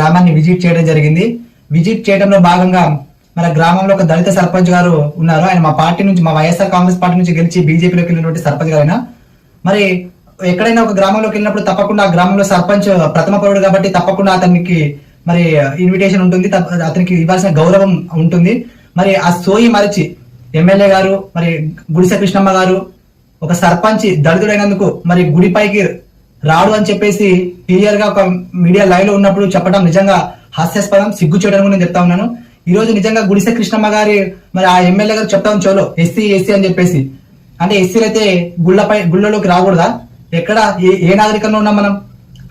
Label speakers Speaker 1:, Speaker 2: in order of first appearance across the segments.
Speaker 1: గ్రామాన్ని విజిట్ చేయడం జరిగింది. విజిట్ చేయడంలో భాగంగా మన గ్రామంలో ఒక దళిత సర్పంచ్ గారు ఉన్నారు. ఆయన మా పార్టీ నుంచి మా వైఎస్ఆర్ కాంగ్రెస్ పార్టీ నుంచి గెలిచి బీజేపీలోకి వెళ్ళినటువంటి సర్పంచ్ గారైనా మరి ఎక్కడైనా ఒక గ్రామంలోకి వెళ్ళినప్పుడు తప్పకుండా ఆ గ్రామంలో సర్పంచ్ ప్రథమ పౌరుడు కాబట్టి తప్పకుండా అతనికి మరి ఇన్విటేషన్ ఉంటుంది. అతనికి ఇవ్వాల్సిన గౌరవం ఉంటుంది. మరి ఆ సోయి మరిచి ఎమ్మెల్యే గారు మరి గుడిసె కృష్ణమ్మ గారు ఒక సర్పంచ్ దళితుడైనందుకు మరి గుడిపైకి రాడు అని చెప్పేసి క్లియర్గా ఒక మీడియా లైవ్లో ఉన్నప్పుడు చెప్పడం నిజంగా హాస్యాస్పదం సిగ్గు చేయడం కూడా నేను చెప్తా ఉన్నాను. ఈ రోజు నిజంగా గుడిసె కృష్ణమ్మ గారి మరి ఆ ఎమ్మెల్యే గారు చెప్తా ఉంది చోలో ఎస్సీ ఎస్సీ అని చెప్పేసి. అంటే ఎస్సీలు అయితే గుళ్ళపై గుళ్ళలోకి రాకూడదా? ఎక్కడ ఏ ఏ నాగరికంలో ఉన్నాం మనం?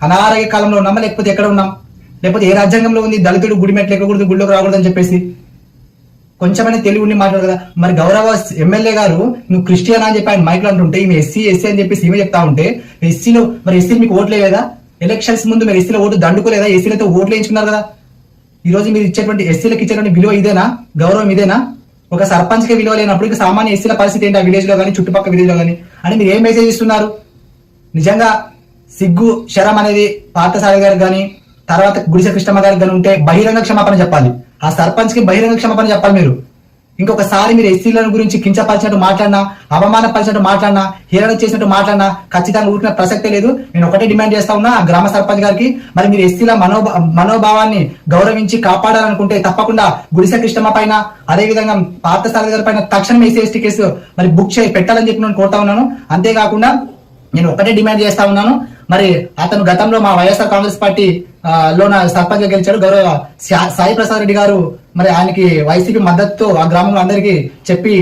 Speaker 1: అనారోగ్య కాలంలో ఉన్నామా? లేకపోతే ఎక్కడ ఉన్నాం? లేకపోతే ఏ రాజ్యాంగంలో ఉంది? దళితుడు గుడి మెట్లు ఎక్కకూడదు గుళ్ళోకి రాకూడదు అని చెప్పేసి. కొంచెమైనా తెలివి ఉండి మాట్లాడు కదా. మరి గౌరవ ఎమ్మెల్యే గారు నువ్వు క్రిస్టియన్ అని చెప్పి ఆయన మైక్ అంటుంటే ఈమె ఎస్సీ ఎస్సీ అని చెప్పేసి ఈమె చెప్తా ఉంటే ఎస్సీలో మరి ఎస్సీ మీకు ఓట్లే కదా? ఎలక్షన్స్ ముందు మీరు ఎస్సీలో ఓటు దండుకోలేదా? ఎస్సీలతో ఓట్లు వేయించుకున్నారు కదా? ఈ రోజు మీరు ఇచ్చేటువంటి ఎస్సీలకు ఇచ్చేటువంటి విలువ ఇదేనా? గౌరవం ఇదేనా? ఒక సర్పంచ్కి విలువ లేనప్పుడు సామాన్య ఎస్సీల పరిస్థితి ఏంటి? ఆ విలేజ్లో కానీ చుట్టుపక్కల విలేజ్లో కానీ అని మీరు ఏం మెసేజ్ ఇస్తున్నారు? నిజంగా సిగ్గు శరం అనేది పార్థసారి గారికి కానీ తర్వాత గుడిసె కృష్ణమ్మ గారికి కానీ ఉంటే బహిరంగ క్షమాపణ చెప్పాలి. ఆ సర్పంచ్కి బహిరంగ క్షమాపణ చెప్పాలి మీరు. ఇంకొకసారి మీరు ఎస్సీల గురించి కించపరిచినట్టు మాట్లాడినా అవమానపరిచినట్టు మాట్లాడినా హీరణ చేసినట్టు మాట్లాడినా ఖచ్చితంగా ఊరికిన ప్రసక్తే లేదు. నేను ఒకటే డిమాండ్ చేస్తా ఉన్నా ఆ గ్రామ సర్పంచ్ గారికి. మరి మీరు ఎస్సీల మనోభా మనోభావాన్ని గౌరవించి కాపాడాలనుకుంటే తప్పకుండా గుడిసె కృష్ణమ్మ పైన అదేవిధంగా పార్థసారథి గారి పైన తక్షణం ఎస్సీ ఎస్టీ కేసు మరి బుక్ చేయి పెట్టాలని చెప్పి నేను కోరుతా ఉన్నాను. అంతేకాకుండా నేను ఒకటే డిమాండ్ చేస్తా ఉన్నాను. మరి అతను గతంలో మా వైఎస్ఆర్ కాంగ్రెస్ పార్టీ లోన సర్పంచ్ గెలిచాడు. గౌరవ సాయి ప్రసాద్ రెడ్డి గారు మరి ఆయనకి వైసీపీ మద్దతుతో ఆ గ్రామంలో అందరికీ చెప్పి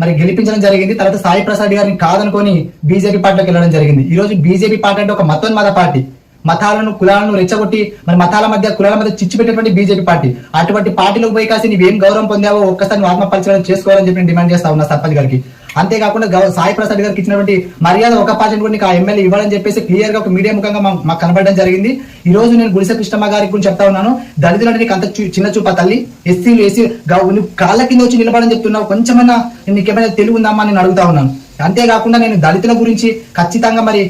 Speaker 1: మరి గెలిపించడం జరిగింది. తర్వాత సాయి ప్రసాద్ గారిని కాదనుకొని బీజేపీ పార్టీలోకి వెళ్ళడం జరిగింది. ఈ రోజు బీజేపీ పార్టీ అంటే ఒక మతోన్మద పార్టీ. మతాలను కులాలను రెచ్చగొట్టి మరి మతాల మధ్య కులాల మధ్య చిచ్చు పెట్టేటువంటి బీజేపీ పార్టీ. అటువంటి పార్టీలోకి పోయి కాసి నీవేం గౌరవం పొందావో ఒక్కసారి ఆత్మపరిచయం చేసుకోవాలని చెప్పి డిమాండ్ చేస్తా ఉన్నా సర్పంచ్ గారికి. అంతేకాకుండా సాయి ప్రసాద్ గారికి ఇచ్చినటువంటి మర్యాద ఒక పర్సెంట్ కూడా నీకు ఆ ఎమ్మెల్యే ఇవ్వాలని చెప్పేసి క్లియర్గా ఒక మీడియా ముఖంగా మాకు కనబడడం జరిగింది. ఈ రోజు నేను గుడిసె కృష్ణమ్మ గారికి గురించి చెప్తా ఉన్నాను. దళితులు అంటే నీకు అంత చూ- చిన్న చూప తల్లి. ఎస్సీలు ఎస్సీ కాళ్ళ కింద వచ్చి నిలబడని చెప్తున్నావు. కొంచెమన్నా నీకేమైనా తెలుగు ఉందామా నేను అడుగుతా ఉన్నాను. అంతేకాకుండా నేను దళితుల గురించి ఖచ్చితంగా మరి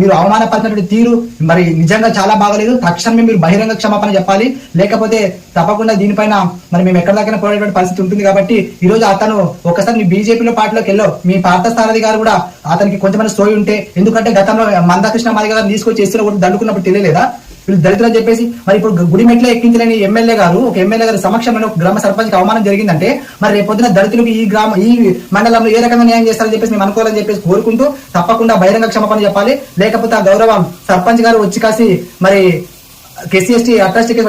Speaker 1: మీరు అవమానపరిచినటువంటి తీరు మరి నిజంగా చాలా బాగలేదు. తక్షణమే మీరు బహిరంగ క్షమాపణ చెప్పాలి. లేకపోతే తప్పకుండా దీనిపైన మరి మేము ఎక్కడ దాకా పోయేటువంటి పరిస్థితి ఉంటుంది కాబట్టి ఈ రోజు అతను ఒకసారి మీ బీజేపీలో పార్టీలోకి వెళ్ళో మీ పార్థసారథి గారు కూడా అతనికి కొంచెమైనా సోయి ఉంటే ఎందుకంటే గతంలో మందకృష్ణ మాది గారు తీసుకొచ్చి ఎస్సీలో కూడా దండుకున్నప్పుడు తెలియలేదా? వీళ్ళు దళితులు అని చెప్పేసి మరి ఇప్పుడు గుడి మెట్ల ఎక్కించలేని ఎమ్మెల్యే గారు ఒక ఎమ్మెల్యే గారు సమక్షంలో ఒక గ్రామ సర్పంచ్ అవమానం జరిగిందంటే మరి రేపొద్దున దళితులకు ఈ గ్రామ ఈ మండలంలో ఏ రకంగా న్యాయం చేస్తారని చెప్పేసి మేము అనుకోవాలని చెప్పేసి కోరుకుంటూ తప్పకుండా బహిరంగ క్షమాపణ చెప్పాలి. లేకపోతే ఆ గౌరవం సర్పంచ్ గారు వచ్చి కాసి మరి కెసీ ఎస్టీ అట్రాసిటీ